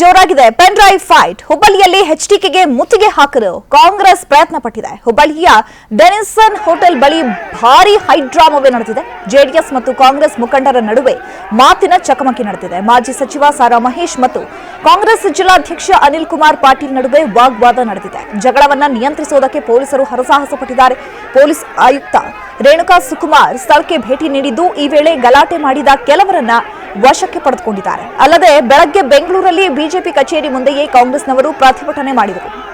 ಜೋರಾಗಿದೆ. Pen drive fight. ಹುಬ್ಬಳ್ಳಿಯಲ್ಲಿ ಎಚ್ಡಿಕೆಗೆ ಮುತ್ತಿಗೆ ಹಾಕಲು ಕಾಂಗ್ರೆಸ್ ಪ್ರಯತ್ನ ಪಟ್ಟಿದೆ ಹುಬ್ಬಳ್ಳಿಯ ಡೆನಿಸನ್ ಹೋಟೆಲ್ ಬಳಿ ಭಾರಿ ಹೈಡ್ರಾಮವೇ ನಡೆದಿದೆ. ಜೆಡಿಎಸ್ ಮತ್ತು ಕಾಂಗ್ರೆಸ್ ಮುಖಂಡರ ನಡುವೆ ಮಾತಿನ ಚಕಮಕಿ ನಡೆದಿದೆ. ಮಾಜಿ ಸಚಿವ ಸಾರಾ ಮಹೇಶ್ ಮತ್ತು ಕಾಂಗ್ರೆಸ್ ಜಿಲ್ಲಾಧ್ಯಕ್ಷ ಅನಿಲ್ ಕುಮಾರ್ ಪಾಟೀಲ್ ನಡುವೆ ವಾಗ್ವಾದ ನಡೆದಿದೆ. ಜಗಳವನ್ನ ನಿಯಂತ್ರಿಸುವುದಕ್ಕೆ ಪೊಲೀಸರು ಹರಸಾಹಸ ಪಟ್ಟಿದ್ದಾರೆ ಪೊಲೀಸ್ ಆಯುಕ್ತ ರೇಣುಕಾ ಸುಕುಮಾರ್ ಸ್ಥಳಕ್ಕೆ ಭೇಟಿ ನೀಡಿದ್ದು, ಈ ವೇಳೆ ಗಲಾಟೆ ಮಾಡಿದ ಕೆಲವರನ್ನ ವಶಕ್ಕೆ ಪಡೆದುಕೊಂಡಿದ್ದಾರೆ. ಅಲ್ಲದೆ ಬೆಳಗ್ಗೆ ಬೆಂಗಳೂರಲ್ಲಿ ಬಿಜೆಪಿ ಕಚೇರಿ ಮುಂದೆಯೇ ಕಾಂಗ್ರೆಸ್ನವರು ಪ್ರತಿಭಟನೆ ಮಾಡಿದರು.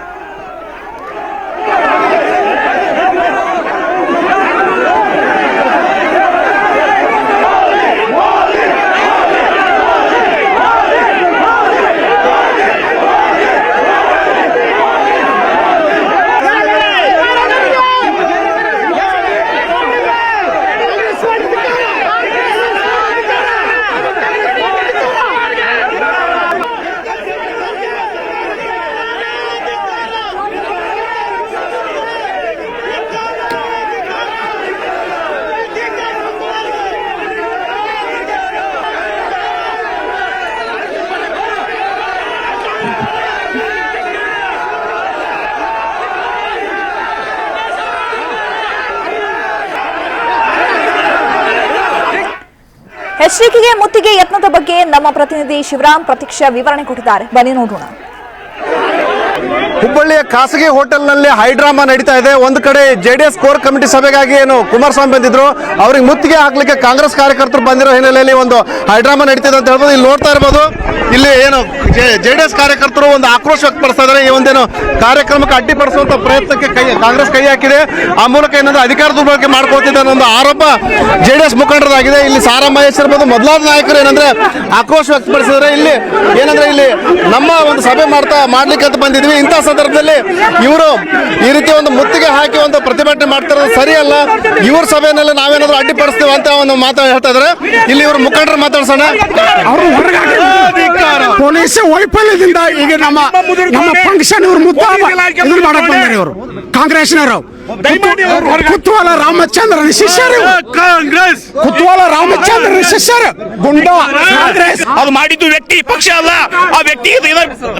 ಎಚ್ಡಿಕೆಗೆ ಮುತ್ತಿಗೆ ಯತ್ನದ ಬಗ್ಗೆ ನಮ್ಮ ಪ್ರತಿನಿಧಿ ಶಿವರಾಮ್ ಪ್ರತೀಕ್ಷಾ ವಿವರಣೆ ಕೊಟ್ಟಿದ್ದಾರೆ. ಬನ್ನಿ ನೋಡೋಣ. ಹುಬ್ಬಳ್ಳಿಯ ಖಾಸಗಿ ಹೋಟೆಲ್ನಲ್ಲಿ ಹೈಡ್ರಾಮಾ ನಡೀತಾ ಇದೆ. ಒಂದು ಕಡೆ ಜೆಡಿಎಸ್ ಕೋರ್ ಕಮಿಟಿ ಸಭೆಗಾಗಿ ಏನು ಕುಮಾರಸ್ವಾಮಿ ಬಂದಿದ್ರು. ಅವ್ರಿಗೆ ಮುತ್ತಿಗೆ ಹಾಕ್ಲಿಕ್ಕೆ ಕಾಂಗ್ರೆಸ್ ಕಾರ್ಯಕರ್ತರು ಬಂದಿರೋ ಹಿನ್ನೆಲೆಯಲ್ಲಿ ಒಂದು ಹೈಡ್ರಾಮಾ ನಡೀತಿದೆ ಅಂತ ಹೇಳ್ಬೋದು. ಇಲ್ಲಿ ನೋಡ್ತಾ ಇರ್ಬೋದು, ಇಲ್ಲಿ ಏನು ಜೆಡಿಎಸ್ ಕಾರ್ಯಕರ್ತರು ಒಂದು ಆಕ್ರೋಶ ವ್ಯಕ್ತಪಡಿಸ್ತಾ ಈ ಒಂದೇನು ಕಾರ್ಯಕ್ರಮಕ್ಕೆ ಅಡ್ಡಿಪಡಿಸುವಂತ ಪ್ರಯತ್ನಕ್ಕೆ ಕೈ, ಕಾಂಗ್ರೆಸ್ ಕೈ ಹಾಕಿದೆ. ಆ ಮೂಲಕ ಏನಂದ್ರೆ ಅಧಿಕಾರ ದುರ್ಬಳಕೆ ಅನ್ನೋ ಒಂದು ಆರೋಪ ಜೆಡಿಎಸ್ ಮುಖಂಡರಾಗಿದೆ. ಇಲ್ಲಿ ಸಾರಾ ಮಹೇಶ್ ಇರ್ಬೋದು. ಮೊದಲಾದ ನಾಯಕರು ಏನಂದ್ರೆ ಆಕ್ರೋಶ ವ್ಯಕ್ತಪಡಿಸಿದ್ರೆ ಇಲ್ಲಿ ಏನಂದ್ರೆ ಇಲ್ಲಿ ನಮ್ಮ ಒಂದು ಸಭೆ ಮಾಡ್ತಾ, ಮಾಡ್ಲಿಕ್ಕೆ ಅಂತ ಬಂದಿದ್ವಿ. ಇಂಥ ಸಂದರ್ಭದಲ್ಲಿ ಇವರು ಈ ರೀತಿ ಒಂದು ಮುತ್ತಿಗೆ ಹಾಕಿ ಒಂದು ಪ್ರತಿಭಟನೆ ಮಾಡ್ತಿರೋದು ಸರಿಯಲ್ಲ. ಇವ್ರ ಸಭೆಯಲ್ಲಿ ನಾವೇನಾದ್ರೂ ಅಡ್ಡಿಪಡಿಸ್ತೀವಿ ಅಂತ ಒಂದು ಮಾತು ಹೇಳ್ತಾ ಇದಾರೆ ಇಲ್ಲಿ ಇವರು ಮುಖಂಡರು ಮಾತಾಡ್ಸೋಣ. ಪೊಲೀಸ್ ವೈಫಲ್ಯದಿಂದ ಈಗ ನಮ್ಮ ನಮ್ಮ ಫಂಕ್ಷನ್ ಇವರು ಮುದ್ದ ಮಾಡಕ್ ಬಂದಾರೆ ಇವರು. ಕಾಂಗ್ರೆಸ್ನವರು. ಕುತ್ವಾಲ ರಾಮಚಂದ್ರನ ಶಿಷ್ಯರು ಕಾಂಗ್ರೆಸ್. ಕುತ್ವಾಲ ರಾಮಚಂದ್ರನ ಶಿಷ್ಯರು. ಗುಂಡ ಕಾಂಗ್ರೆಸ್. ಅದು ಮಾಡಿದ್ದು ವ್ಯಕ್ತಿ ಪಕ್ಷ ಅಲ್ಲ. ಆ ವ್ಯಕ್ತಿ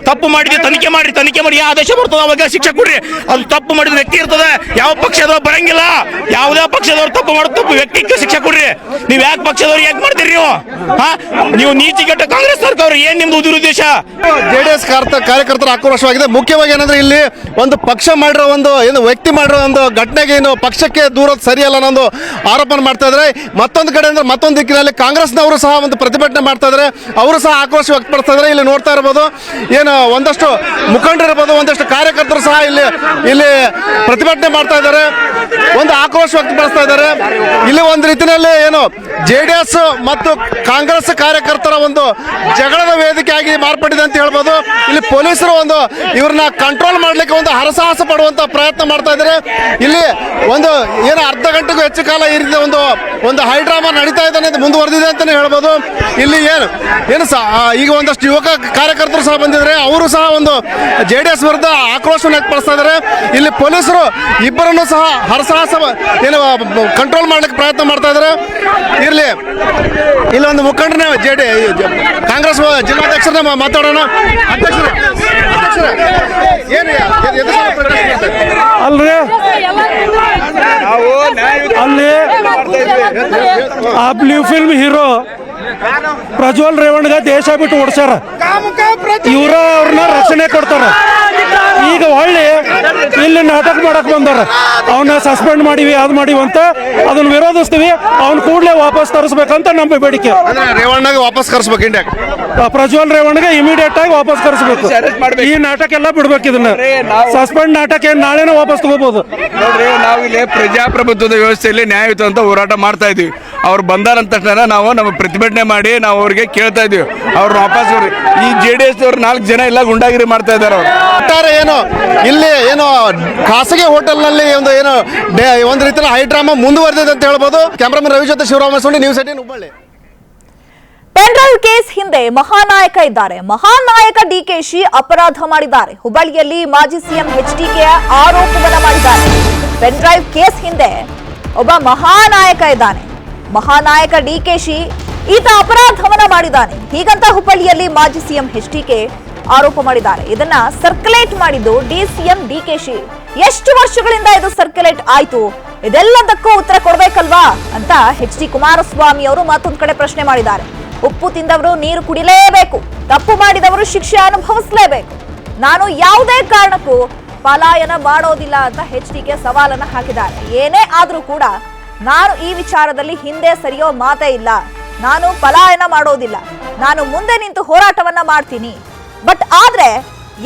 ತಪ್ಪು ಮಾಡಿದ್ರೆ ತನಿಖೆ ಮಾಡಿ ತನಿಖೆ ಮಾಡಿ ಯಾವ ಆದೇಶ ಬರ್ತದೆ ಅವಾಗ ಶಿಕ್ಷೆ ಕೊಡ್ರಿ. ಅದು ತಪ್ಪು ಮಾಡಿದ ವ್ಯಕ್ತಿ ಇರ್ತದೆ. ಯಾವ ಪಕ್ಷದವ್ರು ಬರಂಗಿಲ್ಲ. ಯಾವುದೇ ಪಕ್ಷದವ್ರು ತಪ್ಪು ಮಾಡೋದು ತಪ್ಪು. ವ್ಯಕ್ತಿಗೆ ಶಿಕ್ಷೆ ಕೊಡ್ರಿ. ನೀವು ಯಾಕೆ ಪಕ್ಷದವ್ರು ಯಾಕೆ ಮಾಡ್ತೀರಿ ನೀವು? ಹಾ? ನೀವು ನೀಚಿಗೆಟ್ಟ ಕಾಂಗ್ರೆಸ್ ಸರ್ಕಾರ ಏನ್ ನಿಮ್ದು ದುರುದ್ದೇಶ. ಜೆಡಿಎಸ್ ಕಾರ್ಯಕರ್ತರ ಆಕ್ರೋಶವಾಗಿದೆ. ಮುಖ್ಯವಾಗಿ ಏನಂದ್ರೆ ಇಲ್ಲಿ ಒಂದು ಪಕ್ಷ ಮಾಡಿರೋ ಒಂದು, ಏನು ವ್ಯಕ್ತಿ ಮಾಡಿರೋ ಒಂದು ಘಟನೆಗೆ ಏನು ಪಕ್ಷಕ್ಕೆ ದೂರ ಸರಿಯಲ್ಲ ಅನ್ನೋ ಅನ್ನೋದು ಆರೋಪನ ಮಾಡ್ತಾ ಇದ್ದಾರೆ. ಮತ್ತೊಂದು ಕಡೆ ಅಂದ್ರೆ ಮತ್ತೊಂದು ದಿಕ್ಕಿನಲ್ಲಿ ಕಾಂಗ್ರೆಸ್ನವರು ಸಹ ಒಂದು ಪ್ರತಿಭಟನೆ ಮಾಡ್ತಾ ಇದ್ದಾರೆ. ಅವರು ಸಹ ಆಕ್ರೋಶ ವ್ಯಕ್ತಪಡಿಸ್ತಾ ಇದ್ದಾರೆ. ಇಲ್ಲಿ ನೋಡ್ತಾ ಇರ್ಬೋದು, ಏನು ಒಂದಷ್ಟು ಮುಖಂಡರು ಇರ್ಬೋದು, ಒಂದಷ್ಟು ಕಾರ್ಯಕರ್ತರು ಸಹ ಇಲ್ಲಿ ಇಲ್ಲಿ ಪ್ರತಿಭಟನೆ ಮಾಡ್ತಾ ಇದ್ದಾರೆ. ಒಂದು ಆಕ್ರೋಶ ವ್ಯಕ್ತಪಡಿಸ್ತಾ ಇದ್ದಾರೆ. ಇಲ್ಲಿ ಒಂದು ರೀತಿಯಲ್ಲಿ ಏನು ಜೆ ಮತ್ತು ಕಾಂಗ್ರೆಸ್ ಕಾರ್ಯಕರ್ತರ ಒಂದು ಜಗಳದ ವೇದಿಕೆಯಾಗಿ ಮಾರ್ಪಟ್ಟಿದೆ ಅಂತ ಹೇಳ್ಬೋದು. ಇಲ್ಲಿ ಪೊಲೀಸರು ಒಂದು ಇವ್ರನ್ನ ಕಂಟ್ರೋಲ್ ಮಾಡ್ಲಿಕ್ಕೆ ಒಂದು ಹರಸಾಹಸ ಪಡುವಂತ ಪ್ರಯತ್ನ ಮಾಡ್ತಾ ಇದ್ದಾರೆ. ಇಲ್ಲಿ ಒಂದು ಏನು ಅರ್ಧ ಗಂಟೆಗೂ ಹೆಚ್ಚು ಕಾಲ ಈ ರೀತಿ ಒಂದು ಒಂದು ಹೈಡ್ರಾಮಾ ನಡೀತಾ ಇದೆ ಅನ್ನೋದು ಮುಂದುವರೆದಿದೆ ಅಂತಾನೆ ಹೇಳ್ಬೋದು. ಇಲ್ಲಿ ಏನು ಏನು ಈಗ ಒಂದಷ್ಟು ಯುವಕ ಕಾರ್ಯಕರ್ತರು ಸಹ ಬಂದಿದ್ದಾರೆ. ಅವರು ಸಹ ಒಂದು ಜೆ ಡಿ ಎಸ್ ವಿರುದ್ಧ ಆಕ್ರೋಶವನ್ನು ವ್ಯಕ್ತಪಡಿಸ್ತಾ ಇದ್ದಾರೆ. ಇಲ್ಲಿ ಪೊಲೀಸರು ಇಬ್ಬರನ್ನು ಸಹ ಹರಸಾಹಸ ಏನು ಕಂಟ್ರೋಲ್ ಮಾಡ್ಲಿಕ್ಕೆ ಪ್ರಯತ್ನ ಮಾಡ್ತಾ ಇದ್ದಾರೆ. ಇರ್ಲಿ ಇಲ್ಲಿ ಒಂದು ಮುಖಂಡನ ಜೆ ಕಾಂಗ್ರೆಸ್ ಜಿಲ್ಲಾಧ್ಯಕ್ಷರನ್ನ ಮಾ- ಮಾತಾಡೋಣ. ಅಧ್ಯಕ್ಷರ. ಅಧ್ಯಕ್ಷರ. ಏನು ಅಲ್ರಿ? ಅಲ್ಲಿ ಆ ಬ್ಲೂ ಫಿಲ್ಮ್ ಹೀರೋ ಪ್ರಜ್ವಲ್ ರೇವಣ್ಗ ದೇಶ ಬಿಟ್ಟು ಓಡ್ಸ್ಯಾರ. ಇವ್ರ ಅವ್ರನ್ನ ರಕ್ಷಣೆ ಕೊಡ್ತಾರ. ಈಗ ಹೊಳ್ಳಿ ಇಲ್ಲಿ ನಾಟಕ ಮಾಡಕ್ ಬಂದಾರ ಅವನ್ನ ಸಸ್ಪೆಂಡ್ ಮಾಡಿವಿ ಅದು ಮಾಡಿವಿ ಅಂತ ಅದನ್ನ ವಿರೋಧಿಸ್ತೀವಿ. ಅವ್ನ ಕೂಡಲೇ ವಾಪಸ್ ತರಿಸ್ಬೇಕಂತ ನಮ್ಮ ಬೇಡಿಕೆ. ರೇವಣ್ಣಗೆ ವಾಪಸ್ ಕರ್ಸ್ಬೇಕು ಇಂಡಿಯಾ ಪ್ರಜ್ವಲ್ ರೇವಣ್ಣಗೆ ಇಮಿಡಿಯೇಟ್ ಆಗಿ ವಾಪಸ್ ಕರ್ಸ್ಬೇಕು. ಈ ನಾಟಕ ಎಲ್ಲ ಬಿಡ್ಬೇಕು ಇದನ್ನ. ಸಸ್ಪೆಂಡ್ ನಾಟಕ ಏನ್ ನಾಳೆನೇ ವಾಪಸ್ ತಗೋಬಹುದು ನೋಡ್ರಿ ನಾವು ಇಲ್ಲಿ ಪ್ರಜಾಪ್ರಭುತ್ವದ ವ್ಯವಸ್ಥೆಯಲ್ಲಿ ನ್ಯಾಯಯುತ ಅಂತ ಹೋರಾಟ ಮಾಡ್ತಾ ಇದೀವಿ ಅವ್ರು ಬಂದಾರಂತ ತಕ್ಷಣ ನಾವು ನಮ್ಮ ಪ್ರತಿಭಟನೆ ಮಾಡಿ ನಾವು ಅವ್ರಿಗೆ ಕೇಳ್ತಾ ಇದೀವಿ ಅವ್ರನ್ನ ವಾಪಸ್. ಈ ಜೆ ಡಿ ಎಸ್ ಅವ್ರು ನಾಲ್ಕು ಜನ ಎಲ್ಲ ಗುಂಡಾಗಿರಿ ಮಾಡ್ತಾ ಇದ್ದಾರೆ ಅವ್ರು. ಒಟ್ಟಾರೆ ಏನು ಇಲ್ಲಿ ಏನು ಖಾಸಗಿ ಹೋಟೆಲ್ನಲ್ಲಿ ಒಂದು ಏನು ಒಂದು ರೀತಿಯ ಹೈಡ್ರಾಮಾ ಮುಂದುವರೆದಿದೆ ಅಂತ ಹೇಳ್ಬೋದು. ಕ್ಯಾಮ್ರಾಮನ್ ರವಿ ಜೊತೆ Shivarama ಸುಳ್ಳಿ news eighteen Hubballi. Pen drive case ಹಿಂದೆ ಮಹಾನಾಯಕ ಇದ್ದಾರೆ. ಮಹಾನಾಯಕ ಡಿಕೆಶಿ ಅಪರಾಧ ಮಾಡಿದ್ದಾರೆ. ಹುಬ್ಬಳ್ಳಿಯಲ್ಲಿ ಮಾಜಿ ಸಿಎಂ ಎಚ್ಡಿಕೆ ಆರೋಪವನ್ನ ಮಾಡಿದ್ದಾರೆ. ಪೆನ್ಡ್ರೈವ್ ಕೇಸ್ ಹಿಂದೆ ಒಬ್ಬ ಮಹಾನಾಯಕ ಇದ್ದಾನೆ. ಮಹಾನಾಯಕ ಡಿಕೆಶಿ ಈತ ಅಪರಾಧವನ್ನ ಮಾಡಿದ್ದಾನೆ. ಹೀಗಂತ ಹುಬ್ಬಳ್ಳಿಯಲ್ಲಿ ಮಾಜಿ ಸಿಎಂ ಎಚ್ಡಿಕೆ ಆರೋಪ ಮಾಡಿದ್ದಾರೆ. ಇದನ್ನ ಸರ್ಕ್ಯುಲೇಟ್ ಮಾಡಿದ್ದು ಡಿಸಿಎಂ ಡಿಕೆಶಿ ಎಷ್ಟು ವರ್ಷಗಳಿಂದ ಇದು ಸರ್ಕ್ಯುಲೇಟ್ ಆಯ್ತು? ಇದೆಲ್ಲದಕ್ಕೂ ಉತ್ತರ ಕೊಡ್ಬೇಕಲ್ವಾ? ಅಂತ ಎಚ್ ಡಿ ಕುಮಾರಸ್ವಾಮಿ ಅವರು ಮತ್ತೊಂದು ಕಡೆ ಪ್ರಶ್ನೆ ಮಾಡಿದ್ದಾರೆ. ಉಪ್ಪು ತಿಂದವರು ನೀರು ಕುಡಿಲೇಬೇಕು. ತಪ್ಪು ಮಾಡಿದವರು ಶಿಕ್ಷೆ ಅನುಭವಿಸಲೇಬೇಕು. ನಾನು ಯಾವುದೇ ಕಾರಣಕ್ಕೂ ಪಲಾಯನ ಮಾಡೋದಿಲ್ಲ ಅಂತ ಎಚ್ ಡಿಗೆ ಸವಾಲನ್ನ ಹಾಕಿದ್ದಾರೆ. ಏನೇ ಆದರೂ ಕೂಡ ನಾನು ಈ ವಿಚಾರದಲ್ಲಿ ಹಿಂದೆ ಸರಿಯೋ ಮಾತೇ ಇಲ್ಲ. ನಾನು ಪಲಾಯನ ಮಾಡೋದಿಲ್ಲ. ನಾನು ಮುಂದೆ ನಿಂತು ಹೋರಾಟವನ್ನ ಮಾಡ್ತೀನಿ. ಬಟ್ ಆದ್ರೆ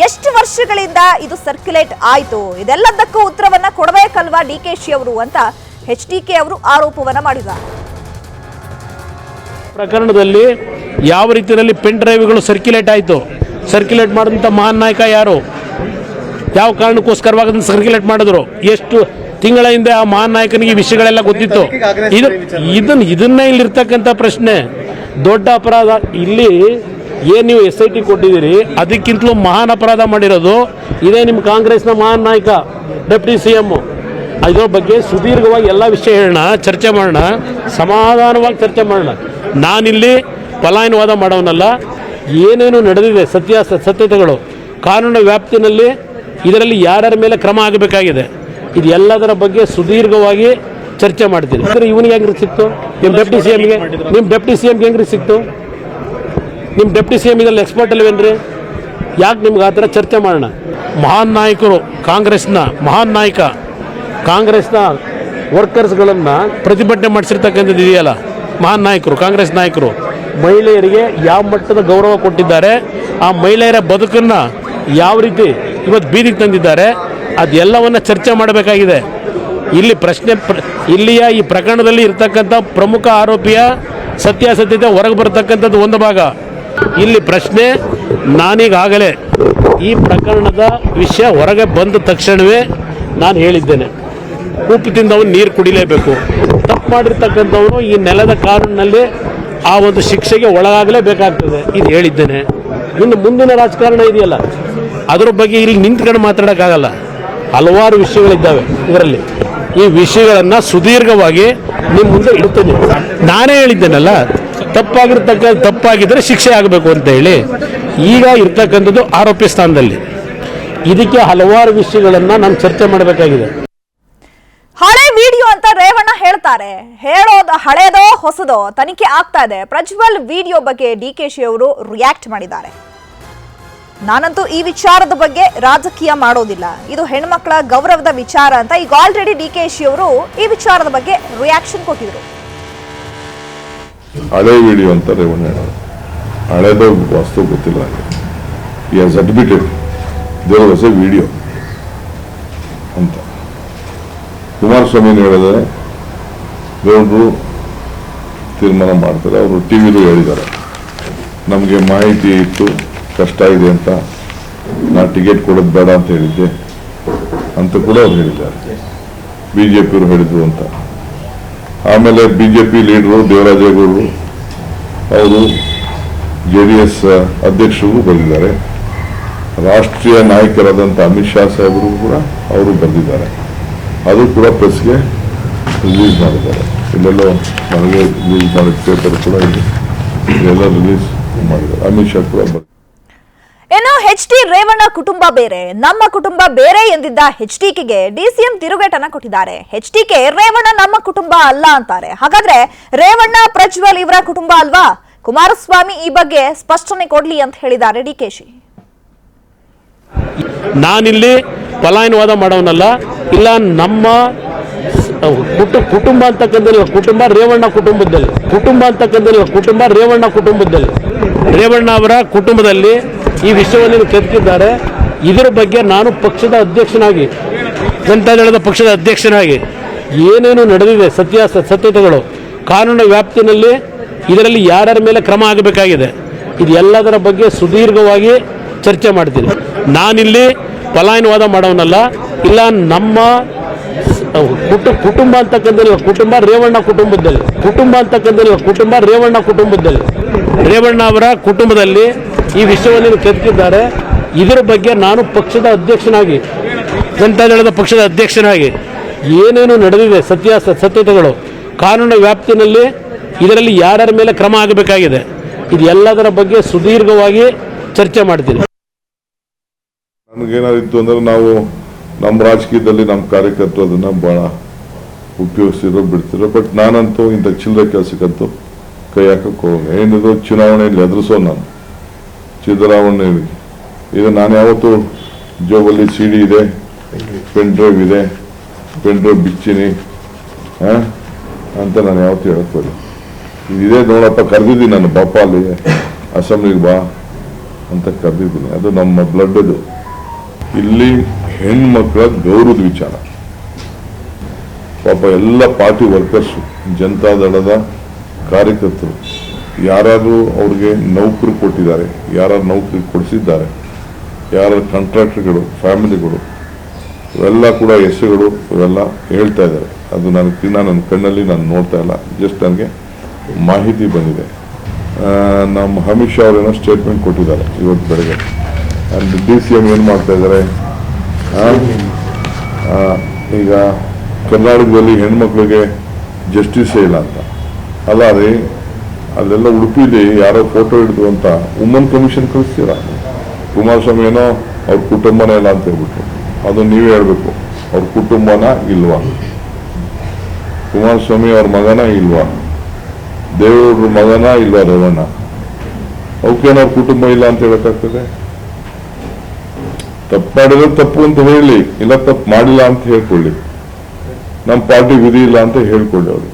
ಎಷ್ಟು ವರ್ಷಗಳಿಂದ ಇದು ಸರ್ಕ್ಯುಲೇಟ್ ಆಯ್ತು? ಇದೆಲ್ಲದಕ್ಕೂ ಉತ್ತರವನ್ನ ಕೊಡಬೇಕಲ್ವಾ ಡಿ ಕೆ ಶಿ ಅವರು ಅಂತ ಎಚ್ ಡಿ ಕೆ ಅವರು ಆರೋಪವನ್ನ ಮಾಡಿದ್ದಾರೆ ಪ್ರಕರಣದಲ್ಲಿ ಯಾವ ರೀತಿಯಲ್ಲಿ ಪೆನ್ ಡ್ರೈವ್ಗಳು ಸರ್ಕ್ಯುಲೇಟ್ ಆಯಿತು? ಸರ್ಕ್ಯುಲೇಟ್ ಮಾಡಿದಂಥ ಮಹಾನ್ ನಾಯಕ ಯಾರು? ಯಾವ ಕಾರಣಕ್ಕೋಸ್ಕರವಾಗಿ ಅದನ್ನು ಸರ್ಕ್ಯುಲೇಟ್ ಮಾಡಿದ್ರು? ಎಷ್ಟು ತಿಂಗಳ ಹಿಂದೆ ಆ ಮಹಾನ್ ನಾಯಕನಿಗೆ ಈ ವಿಷಯಗಳೆಲ್ಲ ಗೊತ್ತಿತ್ತು? ಇದು ಇದನ್ನ ಇದನ್ನೇ ಇಲ್ಲಿರ್ತಕ್ಕಂಥ ಪ್ರಶ್ನೆ. ದೊಡ್ಡ ಅಪರಾಧ. ಇಲ್ಲಿ ಏನು ನೀವು ಎಸ್ ಐ ಟಿ ಕೊಟ್ಟಿದ್ದೀರಿ? ಅದಕ್ಕಿಂತಲೂ ಮಹಾನ್ ಅಪರಾಧ ಮಾಡಿರೋದು ಇದೇ ನಿಮ್ಮ ಕಾಂಗ್ರೆಸ್ನ ಮಹಾನ್ ನಾಯಕ, ಡೆಪ್ಟಿ ಸಿ ಎಂ ಇದ್ರ ಬಗ್ಗೆ ಸುದೀರ್ಘವಾಗಿ ಎಲ್ಲ ವಿಷಯ ಹೇಳೋಣ, ಚರ್ಚೆ ಮಾಡೋಣ, ಸಮಾಧಾನವಾಗಿ ಚರ್ಚೆ ಮಾಡೋಣ. ನಾನಿಲ್ಲಿ ಪಲಾಯನವಾದ ಮಾಡೋನಲ್ಲ, ಏನೇನು ನಡೆದಿದೆ ಸತ್ಯ ಸತ್ಯತೆಗಳು, ಕಾನೂನು ವ್ಯಾಪ್ತಿನಲ್ಲಿ ಇದರಲ್ಲಿ ಯಾರ್ಯಾರ ಮೇಲೆ ಕ್ರಮ ಆಗಬೇಕಾಗಿದೆ ಇದು ಎಲ್ಲದರ ಬಗ್ಗೆ ಸುದೀರ್ಘವಾಗಿ ಚರ್ಚೆ ಮಾಡ್ತೀನಿ. ಅಂದರೆ ಇವನಿಗೆ ಹೆಂಗ್ರಿ ಸಿಕ್ತು? ನಿಮ್ಮ ಡೆಪ್ಟಿ ಸಿ ಎಮ್ಗೆ ನಿಮ್ಮ ಡೆಪ್ಟಿ ಸಿ ಎಮ್ಗೆ ಹೆಂಗ್ರಿ ಸಿಕ್ತು? ನಿಮ್ಮ ಡೆಪ್ಟಿ ಸಿ ಎಂ ಇದರಲ್ಲಿ ಎಕ್ಸ್ಪರ್ಟ್ ಅಲ್ವೇನ್ರಿ? ಯಾಕೆ ನಿಮ್ಗೆ ಆ ಥರ ಚರ್ಚೆ ಮಾಡೋಣ? ಮಹಾನ್ ನಾಯಕರು ಕಾಂಗ್ರೆಸ್ನ ಮಹಾನ್ ನಾಯಕ. ಕಾಂಗ್ರೆಸ್ನ ವರ್ಕರ್ಸ್ಗಳನ್ನು ಪ್ರತಿಭಟನೆ ಮಾಡಿಸಿರ್ತಕ್ಕಂಥದ್ದು ಇದೆಯಲ್ಲ ಮಹಾನ್ ನಾಯಕರು ಕಾಂಗ್ರೆಸ್ ನಾಯಕರು. ಮಹಿಳೆಯರಿಗೆ ಯಾವ ಮಟ್ಟದ ಗೌರವ ಕೊಟ್ಟಿದ್ದಾರೆ ಆ ಮಹಿಳೆಯರ ಬದುಕನ್ನು ಯಾವ ರೀತಿ ಇವತ್ತು ಬೀದಿಗೆ ತಂದಿದ್ದಾರೆ ಅದೆಲ್ಲವನ್ನು ಚರ್ಚೆ ಮಾಡಬೇಕಾಗಿದೆ. ಇಲ್ಲಿ ಪ್ರಶ್ನೆ ಪ್ರ- ಇಲ್ಲಿಯ ಈ ಪ್ರಕರಣದಲ್ಲಿ ಇರತಕ್ಕಂಥ ಪ್ರಮುಖ ಆರೋಪಿಯ ಸತ್ಯಾಸತ್ಯತೆ ಹೊರಗೆ ಬರತಕ್ಕಂಥದ್ದು ಒಂದು ಭಾಗ. ಇಲ್ಲಿ ಪ್ರಶ್ನೆ, ನಾನೀಗಾಗಲೇ ಈ ಪ್ರಕರಣದ ವಿಷಯ ಹೊರಗೆ ಬಂದ ತಕ್ಷಣವೇ ನಾನು ಹೇಳಿದ್ದೇನೆ. ಉಪ್ಪು ತಿಂದವನು ನೀರು ಕುಡಿಲೇಬೇಕು. ತಪ್ಪು ಮಾಡಿರ್ತಕ್ಕಂಥವನು ಈ ನೆಲದ ಕಾನೂನಿನಲ್ಲಿ ಆ ಒಂದು ಶಿಕ್ಷೆಗೆ ಒಳಗಾಗಲೇಬೇಕಾಗ್ತದೆ. ಇದು ಹೇಳಿದ್ದೇನೆ. ಇನ್ನು ಮುಂದಿನ ರಾಜಕಾರಣ ಇದೆಯಲ್ಲ? ಅದ್ರ ಬಗ್ಗೆ ಇಲ್ಲಿ ನಿಂತ್ಕೊಂಡು ಮಾತಾಡೋಕ್ಕಾಗಲ್ಲ. ಹಲವಾರು ವಿಷಯಗಳಿದ್ದಾವೆ ಇದರಲ್ಲಿ. ಈ ವಿಷಯಗಳನ್ನು ಸುದೀರ್ಘವಾಗಿ ನಿಮ್ಮ ಮುಂದೆ ಇಡ್ತೇನೆ. ನಾನೇ ಹೇಳಿದ್ದೇನಲ್ಲ? ತಪ್ಪಾಗಿರ್ತಕ್ಕ ತಪ್ಪಾಗಿದ್ದರೆ ಶಿಕ್ಷೆ ಆಗಬೇಕು ಅಂತ ಹೇಳಿ ಈಗ ಇರ್ತಕ್ಕಂಥದ್ದು ಆರೋಪಿ ಸ್ಥಾನದಲ್ಲಿ. ಇದಕ್ಕೆ ಹಲವಾರು ವಿಷಯಗಳನ್ನು ನಾನು ಚರ್ಚೆ ಮಾಡಬೇಕಾಗಿದೆ. ಹಳೆ ವಿಡಿಯೋ ಅಂತ ರೇವಣ್ಣ ಹೇಳ್ತಾರೆ. ಹೇಳೋದ ಹಳೇದೋ ಹೊಸದೋ ತನಿಖೆ ಆಗ್ತಾ ಇದೆ. ಪ್ರಜ್ವಲ್ ವಿಡಿಯೋ ಬಗ್ಗೆ ಡಿ ಕೆ ಶಿ ಅವರು ರಿಯಾಕ್ಟ್ ಮಾಡಿದ್ದಾರೆ. ನಾನಂತೂ ಈ ವಿಚಾರದ ಬಗ್ಗೆ ರಾಜಕೀಯ ಮಾಡೋದಿಲ್ಲ. ಇದು ಹೆಣ್ಮಕ್ಳ ಗೌರವದ ವಿಚಾರ ಅಂತ ಈಗ ಆಲ್ರೆಡಿ ಡಿ ಕೆ ಶಿ ಅವರು ಈ ವಿಚಾರದ ಬಗ್ಗೆ ರಿಯಾಕ್ಷನ್ ಕೊಟ್ಟಿದ್ರು. ಹಳೆ ವಿಡಿಯೋ ಅಂತ ರೇವಣ್ಣ ಹೇಳೋದು. ಹಳೇದು ವಾಸ್ತು ಗೊತ್ತಿಲ್ಲ ಈ ಆಸ್ ಅಡ್ಮಿಟೆಡ್ ದೇವರ ಹೊಸ ವಿಡಿಯೋ ಅಂತ. ಕುಮಾರಸ್ವಾಮಿ ಹೇಳಿದ್ರೆ ದೇವರು ತೀರ್ಮಾನ ಮಾಡ್ತಾರೆ ಅವರು ಟಿ ವಿಲೂ ಹೇಳಿದ್ದಾರೆ. ನಮಗೆ ಮಾಹಿತಿ ಇತ್ತು ಕಷ್ಟ ಇದೆ ಅಂತ. ನಾ ಟಿಕೆಟ್ ಕೊಡೋದು ಬೇಡ ಅಂತ ಹೇಳಿದ್ದೆ ಅಂತ ಕೂಡ ಅವ್ರು ಹೇಳಿದ್ದಾರೆ. ಬಿ ಜೆ ಪಿಯವರು ಹೇಳಿದ್ರು ಅಂತ. ಆಮೇಲೆ ಬಿಜೆಪಿ ಲೀಡರು ದೇವರಾಜೇಗೌಡರು ಅವರು ಜೆ ಡಿ ಎಸ್ ಅಧ್ಯಕ್ಷರು ಬಂದಿದ್ದಾರೆ. ರಾಷ್ಟ್ರೀಯ ನಾಯಕರಾದಂಥ ಅಮಿತ್ ಶಾ ಸಾಹೇಬರು ಕೂಡ ಅವರು ಬಂದಿದ್ದಾರೆ. ಅದು ಕೂಡ ಪ್ರೆಸ್ಗೆ ರಿಲೀಸ್ ಮಾಡಿದ್ದಾರೆ. ಇಲ್ಲೆಲ್ಲೋ ನನಗೆ ರಿಲೀಸ್ ಮಾಡಿದ ಪೇಪರ್ ಕೂಡ ಇದೆ. ಇದೆಲ್ಲ ರಿಲೀಸ್ ಮಾಡಿದ್ದಾರೆ. ಅಮಿತ್ ಶಾ ಕೂಡ ಎಚ್ ಡಿ ರೇವಣ್ಣ ಕುಟುಂಬ ಬೇರೆ, ನಮ್ಮ ಕುಟುಂಬ ಬೇರೆ ಎಂದಿದ್ದ ಎಚ್ ಡಿಕೆಗೆ ಡಿಸಿಎಂ ತಿರುಗೇಟನ ಕೊಟ್ಟಿದ್ದಾರೆ. ಎಚ್ ಡಿಕೆ ರೇವಣ್ಣ ನಮ್ಮ ಕುಟುಂಬ ಅಲ್ಲ ಅಂತಾರೆ. ಹಾಗಾದ್ರೆ ರೇವಣ್ಣ ಪ್ರಜ್ವಲ್ ಇವರ ಕುಟುಂಬ ಅಲ್ವಾ? ಕುಮಾರಸ್ವಾಮಿ ಈ ಬಗ್ಗೆ ಸ್ಪಷ್ಟನೆ ಕೊಡ್ಲಿ ಅಂತ ಹೇಳಿದ್ದಾರೆ ಡಿಕೆಶಿ ನಾನಿಲ್ಲಿ ಪಲಾಯನವಾದ ಮಾಡೋನಲ್ಲ. ಇಲ್ಲ, ನಮ್ಮ ಕುಟು, ಕುಟುಂಬ ಅಂತಕ್ಕಂಥದ್ದು ಕುಟುಂಬ ರೇವಣ್ಣ ಕುಟುಂಬದಲ್ಲಿ ಕುಟುಂಬ ಅಂತಕ್ಕಂಥದ್ದು ಕುಟುಂಬ ರೇವಣ್ಣ ಕುಟುಂಬದಲ್ಲಿ ರೇವಣ್ಣ ಅವರ ಕುಟುಂಬದಲ್ಲಿ ಈ ವಿಷಯವನ್ನು ಕೆತ್ತಿದ್ದಾರೆ. ಇದರ ಬಗ್ಗೆ ನಾನು ಪಕ್ಷದ ಅಧ್ಯಕ್ಷನಾಗಿ ಜನತಾದಳದ ಪಕ್ಷದ ಅಧ್ಯಕ್ಷನಾಗಿ ಏನೇನು ನಡೆದಿದೆ, ಸತ್ಯ, ಸತ್ಯತೆಗಳು, ಕಾನೂನು ವ್ಯಾಪ್ತಿನಲ್ಲಿ ಇದರಲ್ಲಿ ಯಾರ್ಯಾರ ಮೇಲೆ ಕ್ರಮ ಆಗಬೇಕಾಗಿದೆ ಇದು ಎಲ್ಲದರ ಬಗ್ಗೆ ಸುದೀರ್ಘವಾಗಿ ಚರ್ಚೆ ಮಾಡ್ತೀನಿ. ನಾನಿಲ್ಲಿ ಪಲಾಯನವಾದ ಮಾಡೋನಲ್ಲ, ಇಲ್ಲ ನಮ್ಮ ಕುಟು, ಕುಟುಂಬ ಅಂತಕ್ಕಂಥ ಕುಟುಂಬ ರೇವಣ್ಣ ಕುಟುಂಬದಲ್ಲಿ, ಕುಟುಂಬ ಅಂತಕ್ಕಂಥ ಕುಟುಂಬ ರೇವಣ್ಣ ಕುಟುಂಬದಲ್ಲಿ. ರೇವಣ್ಣ ಅವರ ಕುಟುಂಬದಲ್ಲಿ ಈ ವಿಷಯವನ್ನು ಕೆದಕಿದ್ದಾರೆ ಇದರ ಬಗ್ಗೆ ನಾನು ಪಕ್ಷದ ಅಧ್ಯಕ್ಷನಾಗಿ ಜನತಾದಳದ ಪಕ್ಷದ ಅಧ್ಯಕ್ಷನಾಗಿ ಏನೇನು ನಡೆದಿದೆ, ಸತ್ಯ, ಸತ್ಯತೆಗಳು, ಕಾನೂನು ವ್ಯಾಪ್ತಿನಲ್ಲಿ ಇದರಲ್ಲಿ ಯಾರ್ಯಾರ ಮೇಲೆ ಕ್ರಮ ಆಗಬೇಕಾಗಿದೆ ಇದು ಎಲ್ಲದರ ಬಗ್ಗೆ ಸುದೀರ್ಘವಾಗಿ ಚರ್ಚೆ ಮಾಡ್ತೀನಿ. ನಮಗೇನಾದ್ರು ಇತ್ತು ಅಂದ್ರೆ ನಾವು ನಮ್ಮ ರಾಜಕೀಯದಲ್ಲಿ ನಮ್ಮ ಕಾರ್ಯಕರ್ತರು ಅದನ್ನ ಬಹಳ ಉಪಯೋಗಿಸಿರೋ ಬಿಡ್ತಿರೋ ಬಟ್ ನಾನಂತೂ ಇಂಥ ಚಿಲ್ಲರೆ ಕೆಲಸಕ್ಕಂತೂ ಕೈ ಏನಿದ್ರು ಚುನಾವಣೆಯಲ್ಲಿ ಎದುರಿಸೋ ನಾನು? ಸಿದ್ದರಾಮಯ್ಯ ಇದು ನಾನು ಯಾವತ್ತು ಜೋಬಲ್ಲಿ ಸಿ ಡಿ ಇದೆ, ಪೆನ್ ಡ್ರೈವ್ ಇದೆ, ಪೆನ್ ಡ್ರೈವ್ ಬಿಚ್ಚಿನಿ? ಅಂತ ನಾನು ಯಾವತ್ತು ಹೇಳಕ್ ಹೋಗಿಲ್ಲ. ಇದೇ ನೋಡಪ್ಪ, ಕರೆದಿದ್ದೀನಿ ನಾನು ಬಾಪ ಅಲ್ಲಿ ಅಸೆಂಬ್ಲಿಗೆ ಬಾ ಅಂತ ಕರೆದಿದ್ದೀನಿ. ಅದು ನಮ್ಮ ಬ್ಲಡ್ ಅದು ಇಲ್ಲಿ ಹೆಣ್ಮಕ್ಳ ಗೌರವದ ವಿಚಾರ. ಪಾಪ ಎಲ್ಲ ಪಾರ್ಟಿ ವರ್ಕರ್ಸು ಜನತಾದಳದ ಕಾರ್ಯಕರ್ತರು, ಯಾರಾದರೂ ಅವ್ರಿಗೆ ನೌಕರಿ ಕೊಟ್ಟಿದ್ದಾರೆ ಯಾರು ನೌಕರಿ ಕೊಡಿಸಿದ್ದಾರೆ ಯಾರ ಕಾಂಟ್ರಾಕ್ಟರ್ಗಳು ಫ್ಯಾಮಿಲಿಗಳು, ಇವೆಲ್ಲ ಕೂಡ ಹೆಸರುಗಳು, ಇವೆಲ್ಲ ಹೇಳ್ತಾ ಇದ್ದಾರೆ. ಅದು ನಾನು ದಿನ ನನ್ನ ಕಣ್ಣಲ್ಲಿ ನಾನು ನೋಡ್ತಾ ಇಲ್ಲ. ಜಸ್ಟ್ ನನಗೆ ಮಾಹಿತಿ ಬಂದಿದೆ. ನಮ್ಮ ಅಮಿತ್ ಶಾ ಅವರೇನೋ ಸ್ಟೇಟ್ಮೆಂಟ್ ಕೊಟ್ಟಿದ್ದಾರೆ ಇವತ್ತು ಬೆಳಗ್ಗೆ. ಆ್ಯಂಡ್ ಡಿ ಸಿ ಎಂ ಏನು ಮಾಡ್ತಾ ಇದ್ದಾರೆ? ಈಗ ಕರ್ನಾಟಕದಲ್ಲಿ ಹೆಣ್ಮಕ್ಳಿಗೆ ಜಸ್ಟಿಸೇ ಇಲ್ಲ ಅಂತ. ಅಲ್ಲ ರೀ, ಅಲ್ಲೆಲ್ಲ ಉಡುಪಿಲಿ ಯಾರೋ ಫೋಟೋ ಹಿಡಿದು ಅಂತ. ವುಮನ್ ಕಮಿಷನ್ ಕಳಿಸ್ತೀರಾ? ಕುಮಾರಸ್ವಾಮಿ ಏನೋ ಅವ್ರ ಕುಟುಂಬನೇ ಇಲ್ಲ ಅಂತ ಹೇಳ್ಬಿಟ್ಟು ಅದು ನೀವೇ ಹೇಳ್ಬೇಕು. ಅವ್ರ ಕುಟುಂಬನ ಇಲ್ವಾ? ಕುಮಾರಸ್ವಾಮಿ ಅವ್ರ ಮಗನ ಇಲ್ವಾ? ದೇವರ ಮಗನ ಇಲ್ವಾ ರೇವಣ್ಣ ಅವಕ್ಕೇನೋ ಅವ್ರ ಕುಟುಂಬ ಇಲ್ಲ ಅಂತ ಹೇಳಕ್ಕಾಗ್ತದೆ? ತಪ್ಪು ಮಾಡಿದ್ರೆ ತಪ್ಪು ಅಂತ ಹೇಳಿ, ಇಲ್ಲ ತಪ್ಪು ಮಾಡಿಲ್ಲ ಅಂತ ಹೇಳ್ಕೊಳ್ಳಿ. ನಮ್ಮ ಪಾರ್ಟಿ ವಿಧಿ ಇಲ್ಲ ಅಂತ ಹೇಳ್ಕೊಳ್ಳಿ ಅವ್ರಿಗೆ